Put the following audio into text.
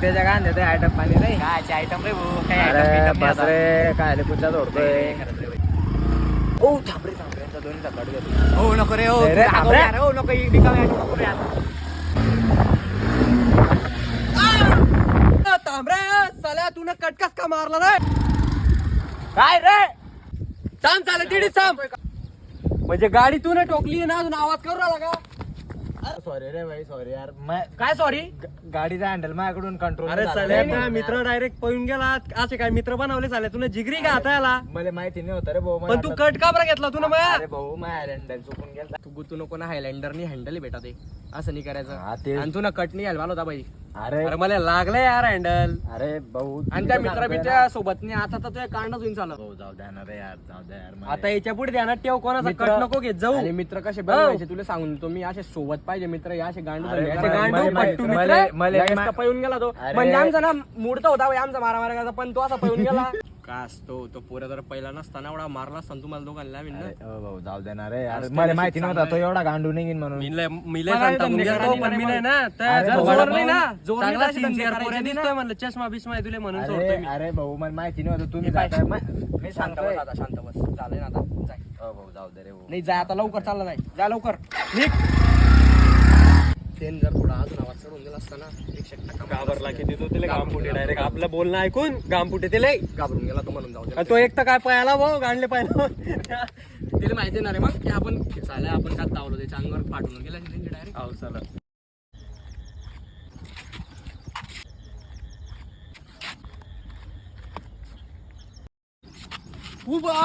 मग त्याच्या देतोय आयटम पाणी नाही. काय आयटम रे भाऊ काय आयटम रे काय कुठला जोडतोय? ओ थांबरे थांबरे दोन्ही सकाळी घेतो हो नको रे हो रे, हो नको रिकामी आयटम नको रे तुला कटकस का मारला रे? काय रे? थांब चालेल तिडीच थांब. म्हणजे गाडी तू ना टोकली ना अजून आवाज करू राहिला का? सॉरी रे भाई सॉरी यार. मै- काय सॉरी गाडीचा हँडल माझ्याकडून कंट्रोल अरे साल्या मित्र डायरेक्ट पळून गेला असे काय मित्र बनवले चाले तुला जिगरी का आता याला? मला माहिती नाही होतं रे भाऊ मला पण तू वाटलं- कट का बरं घेतला तू ना अरे भाऊ माझ्या हँडल चुकून गेला तू गुतू नको ना हायलँडरनी हँडल भेटा ते. असं नाही हा, करायचं ते- आणि तू ना कट नाही घ्यायला होता बाई. अरे. अरे मला लागलंय यार हँडल अरे भाऊ आणि त्या तर मित्रा सोबत नाही आता तर तुझ्या कांडच होईन चालत भाऊ जाऊ द्या ना रे यार जाऊ द्या यार मला- आता याच्यापुढे ध्यानात ठेव कोणाचा मित्र- कट नको घेत जाऊ. आणि मित्र कसे. बनवायचे तुला सांगून देतो मी असे सोबत पाहिजे मित्र या असे गांडू अरे, धरले, मला- याचे गांडू मला- पट्टू मला- मित्र मला- लगेच मला- का पळून गेला तो. अरे. म्हणजे आमचा ना मूड तर होता आमचा मारा मारा करायचा पण तो असा पळून गेला. का असतो? तो पोऱ्या जर पहिला नसताना एवढा मारला असता तुम्हाला दोघांना मी अरे, ओ भाऊ जाऊ दे ना रे. मला काय माहिती नव्हता तो एवढा गांडू निघीन म्हणून. मला सांगता धंदे मुंग्या करायला तो, पण नाही मी. नाही ना अरे, त्या जोर वडापाव- नाही ना, जोर नाही चांगला असे धंदे sincere करायचे पोऱ्या नाही ना. दिसतोय म्हणलं चष्मा बिस्मा आहे तुला म्हणून अरे सोडतोय मी. अरे भाऊ मला माहिती नव्हतं तुम्ही. जाताय. मा- मी शांत सांगतोय. बस आता शांत बस. झालंय ना आता. जाय. ओ भाऊ जाऊ दे रे भाऊ. नाही जाय आता लवकर चालला जाय. जा लवकर. निघ. तेन जर थोडा अजून आवाज चढून दिला असता ना एकशे एक टक्का घाबरला की तो तिला गामपुटे डायरेक्ट आपलं बोलणं ऐकून गामपुटे ते लय घाबरून गेला तो म्हणून जाऊ दे. आणि तो एक तर काय पायाला भाऊ गांडले पाहिलं तिला माहिती ना रे मग की आपण चालल्या आपण कात धावलो त्याच्या अंगावर फाटून गेला डायरेक्ट हो चला. उभा.